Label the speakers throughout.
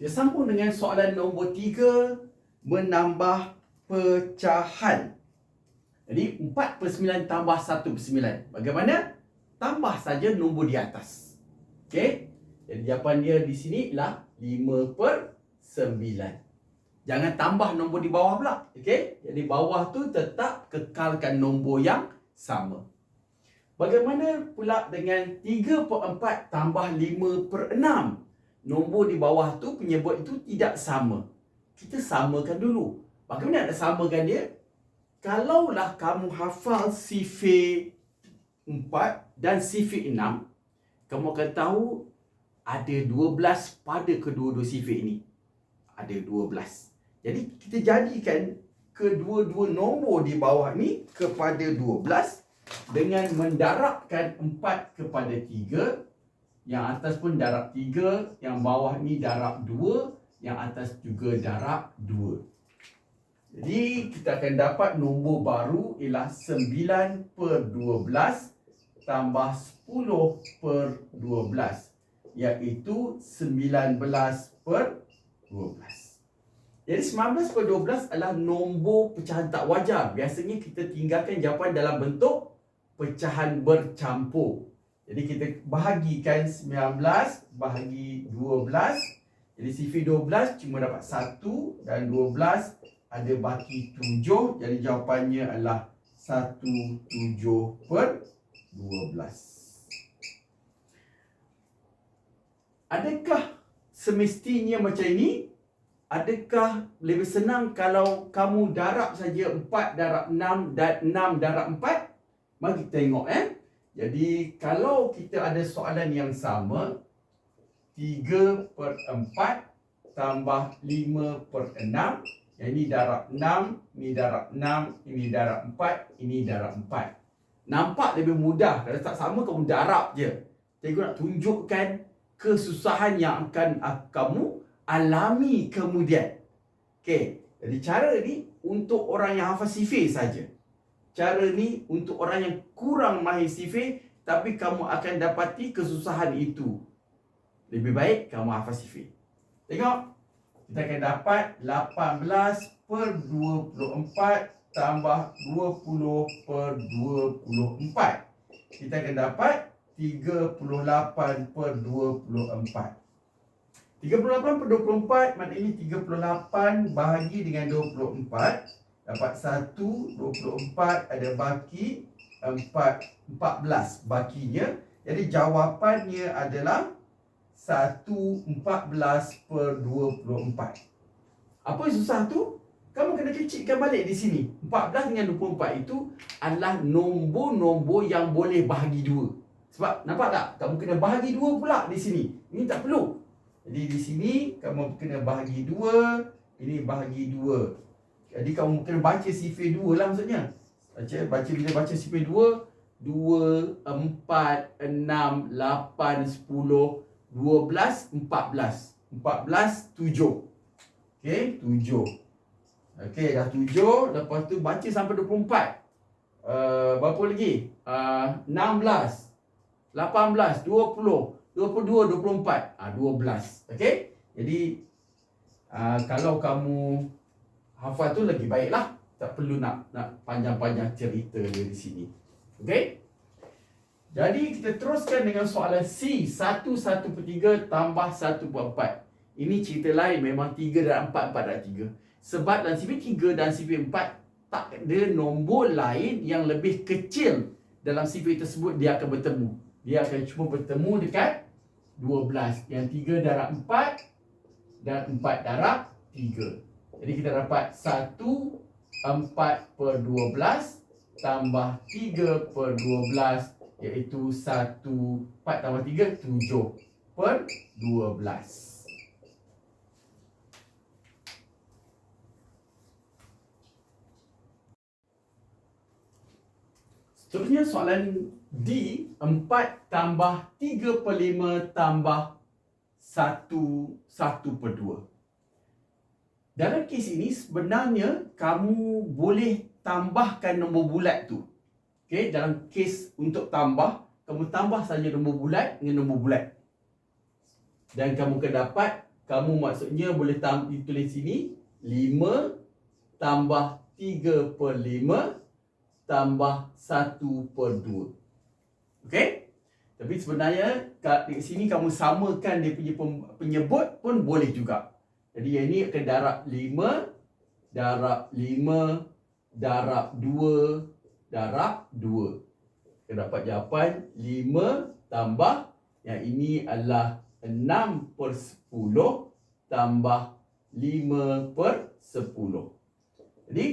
Speaker 1: Kita sambung dengan soalan nombor tiga menambah pecahan. Jadi 4 per 9 tambah 1 per 9. Bagaimana? Tambah saja nombor di atas. Okey? Jadi jawapan dia di sini ialah 5 per 9. Jangan tambah nombor di bawah pula. Okey? Jadi bawah tu tetap kekalkan nombor yang sama. Bagaimana pula dengan 3 per 4 tambah 5 per 6? Nombor di bawah tu penyebut itu tidak sama. Kita samakan dulu. Bagaimana nak samakan dia? Kalaulah kamu hafal sifir 4 dan sifir 6, kamu akan tahu ada 12 pada kedua-dua sifir ini. Ada 12. Jadi kita jadikan kedua-dua nombor di bawah ni kepada 12 dengan mendarabkan 4 kepada 3 yang atas pun darab 3, yang bawah ni darab 2, yang atas juga darab 2. Jadi kita akan dapat nombor baru ialah 9 per 12 tambah 10 per 12 iaitu 19 per 12. Jadi 19 per 12 adalah nombor pecahan tak wajar. Biasanya kita tinggalkan jawapan dalam bentuk pecahan bercampur. Jadi kita bahagikan 19 bahagi 12. Jadi sifir 12 cuma dapat 1 dan 12 ada baki 7. Jadi jawapannya adalah 1 7 per 12. Adakah semestinya macam ini? Adakah lebih senang kalau kamu darab saja 4 darab 6 dan 6 darab 4? Mari kita tengok eh. Jadi kalau kita ada soalan yang sama 3 per 4 tambah 5 per 6 Yang ini darab 6, ini darab 6, ini darab 4, ini darab 4 Nampak lebih mudah. Kalau tak sama kamu darab je. Cikgu nak tunjukkan kesusahan yang akan kamu alami kemudian. Okey, jadi cara ni untuk orang yang hafal sifir saja cara ni untuk orang yang kurang mahir sifir tapi kamu akan dapati kesusahan itu. Lebih baik kamu hafal sifir. Tengok. Kita akan dapat 18 per 24 tambah 20 per 24. Kita akan dapat 38 per 24. 38 per 24 maknanya 38 bahagi dengan 24 dapat 1 24 ada baki 4 14 bakinya. Jadi jawapannya adalah 1 14 per 24 apa yang susah tu? Kamu kena kecilkan balik di sini. 14 dengan 24 itu adalah nombor-nombor yang boleh bahagi dua. Sebab nampak tak? Kamu kena bahagi dua pula di sini. Ini tak perlu. Jadi di sini kamu kena bahagi dua ini bahagi dua jadi kamu kena baca sifir dua lah maksudnya. Baca, baca bila baca sifir dua, dua, empat, enam, lapan, sepuluh, dua belas, empat belas. Empat belas, tujuh. Okey, tujuh. Okey, dah tujuh. Lepas tu baca sampai dua puluh empat. Uh, berapa lagi? Uh, enam belas. Lapan belas, dua puluh. Dua puluh dua, dua puluh empat. Ah, dua belas. Okey? Jadi, uh, kalau kamu hafal tu lagi baiklah. Tak perlu nak nak panjang-panjang cerita dia di sini. Okey? Jadi kita teruskan dengan soalan C. 1 1 per 3 tambah 1 per 4. Ini cerita lain. Memang 3 dan 4, 4 dan 3. Sebab dalam sifir 3 dan sifir 4, tak ada nombor lain yang lebih kecil dalam sifir tersebut dia akan bertemu. Dia akan cuma bertemu dekat 12. Yang 3 darab 4 dan 4 darab 3. Jadi kita dapat 1 4 per 12 tambah 3 per 12 iaitu 1 4 tambah 3 7 per 12. Seterusnya soalan D 4 tambah 3 per 5 tambah 1 1 per 2. Dalam kes ini sebenarnya kamu boleh tambahkan nombor bulat tu. Okey, dalam kes untuk tambah, kamu tambah saja nombor bulat dengan nombor bulat. Dan kamu akan dapat kamu maksudnya boleh ditulis sini 5 tambah 3 per 5 tambah 1 per 2. Okey? Tapi sebenarnya kat sini kamu samakan dia punya penyebut pun boleh juga. Jadi yang ini akan darab 5 darab 5 darab 2 darab 2. Kita dapat jawapan 5 tambah yang ini adalah 6 per 10 tambah 5 per 10. Jadi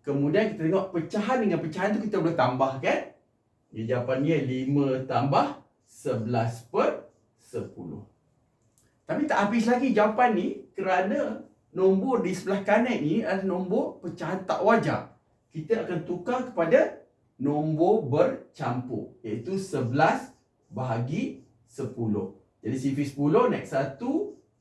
Speaker 1: kemudian kita tengok pecahan dengan pecahan tu kita boleh tambah kan? Jadi jawapannya 5 tambah 11 per 10. Tapi tak habis lagi jawapan ni kerana nombor di sebelah kanan ni adalah nombor pecahan tak wajar. Kita akan tukar kepada nombor bercampur iaitu 11 bahagi 10. Jadi CV 10 naik 1,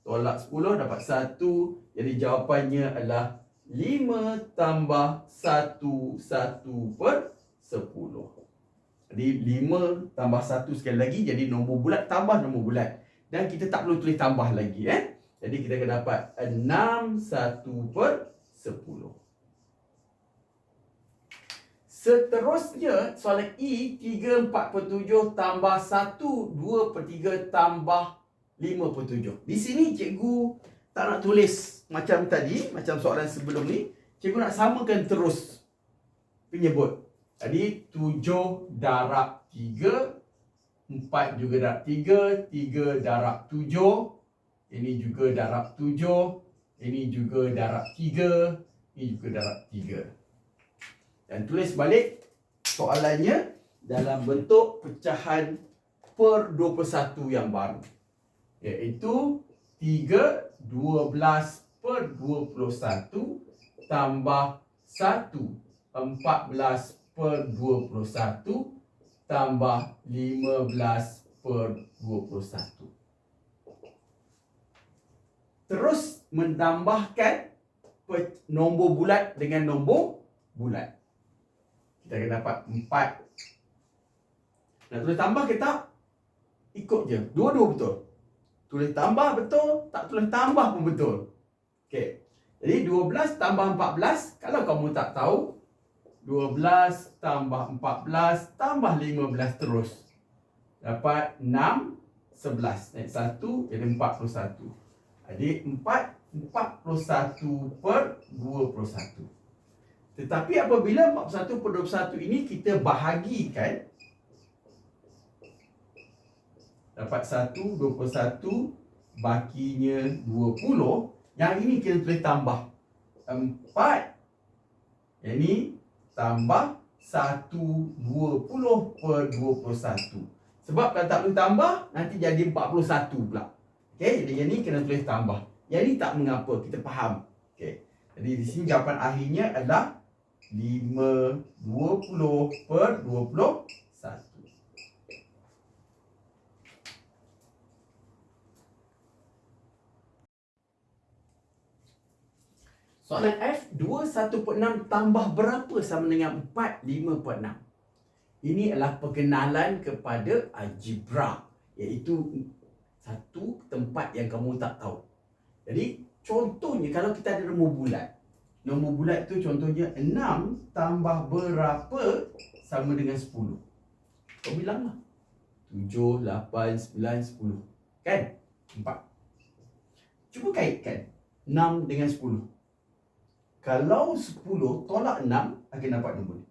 Speaker 1: tolak 10 dapat 1. Jadi jawapannya adalah 5 tambah 1, 1 per 10. Jadi 5 tambah 1 sekali lagi jadi nombor bulat tambah nombor bulat. Dan kita tak perlu tulis tambah lagi eh. Jadi kita akan dapat 6 1 per 10. Seterusnya soalan E 3 4 per 7 tambah 1 2 per 3 tambah 5 per 7. Di sini cikgu tak nak tulis macam tadi, macam soalan sebelum ni. Cikgu nak samakan terus penyebut. Jadi 7 darab 3 4 juga darab 3 3 darab 7 Ini juga darab 7 Ini juga darab 3 Ini juga darab 3 Dan tulis balik soalannya Dalam bentuk pecahan per 21 yang baru Iaitu 3 12 per 21 Tambah 1 14 per 21 tambah 15 per 21. Terus menambahkan nombor bulat dengan nombor bulat. Kita akan dapat 4. Nak tulis tambah ke tak? Ikut je. Dua-dua betul. Tulis tambah betul, tak tulis tambah pun betul. Okey. Jadi 12 tambah 14, kalau kamu tak tahu, 12 tambah 14 tambah 15 terus. Dapat 6, 11. Naik 1 jadi 41. Jadi 4, 41 per 21. Tetapi apabila 41 per 21 ini kita bahagikan. Dapat 1, 21. Bakinya 20. Yang ini kita tulis tambah. 4. Yang ini tambah 120 per 21. Sebab kalau tak boleh tambah, nanti jadi 41 pula. Okey, jadi yang ni kena tulis tambah. Yang ni tak mengapa, kita faham. Okey. Jadi di sini jawapan akhirnya adalah 5 20 per 21. Soalan F 2 1 per 6 tambah berapa sama dengan 4 5 per 6 Ini adalah perkenalan kepada algebra Iaitu satu tempat yang kamu tak tahu. Jadi contohnya kalau kita ada nombor bulat Nombor bulat tu contohnya 6 tambah berapa sama dengan 10 Kau bilang lah. 7, 8, 9, 10 Kan? 4 Cuba kaitkan 6 dengan 10 kalau 10 tolak 6 akan dapat nombor ni.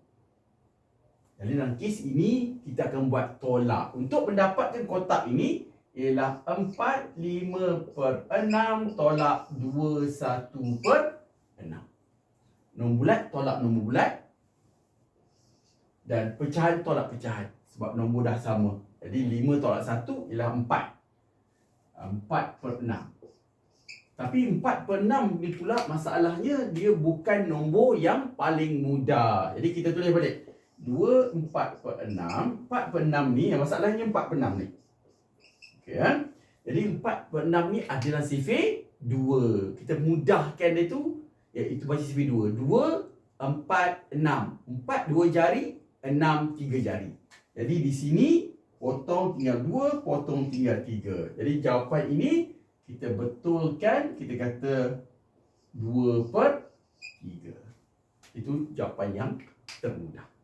Speaker 1: Jadi dalam kes ini kita akan buat tolak. Untuk mendapatkan kotak ini ialah 4 5 per 6 tolak 2 1 per 6. Nombor bulat tolak nombor bulat. Dan pecahan tolak pecahan. Sebab nombor dah sama. Jadi 5 tolak 1 ialah 4. 4 per 6. Tapi 4 per 6 ni pula masalahnya dia bukan nombor yang paling mudah. Jadi kita tulis balik. 2, 4 per 6. 4 per 6 ni, masalahnya 4 per 6 ni. Okay, ya? Jadi 4 per 6 ni adalah sifir 2. Kita mudahkan dia tu. Iaitu baca sifir 2. 2, 4, 6. 4, 2 jari. 6, 3 jari. Jadi di sini, potong tinggal 2, potong tinggal 3. Jadi jawapan ini kita betulkan, kita kata 2 per 3. Itu jawapan yang termudah.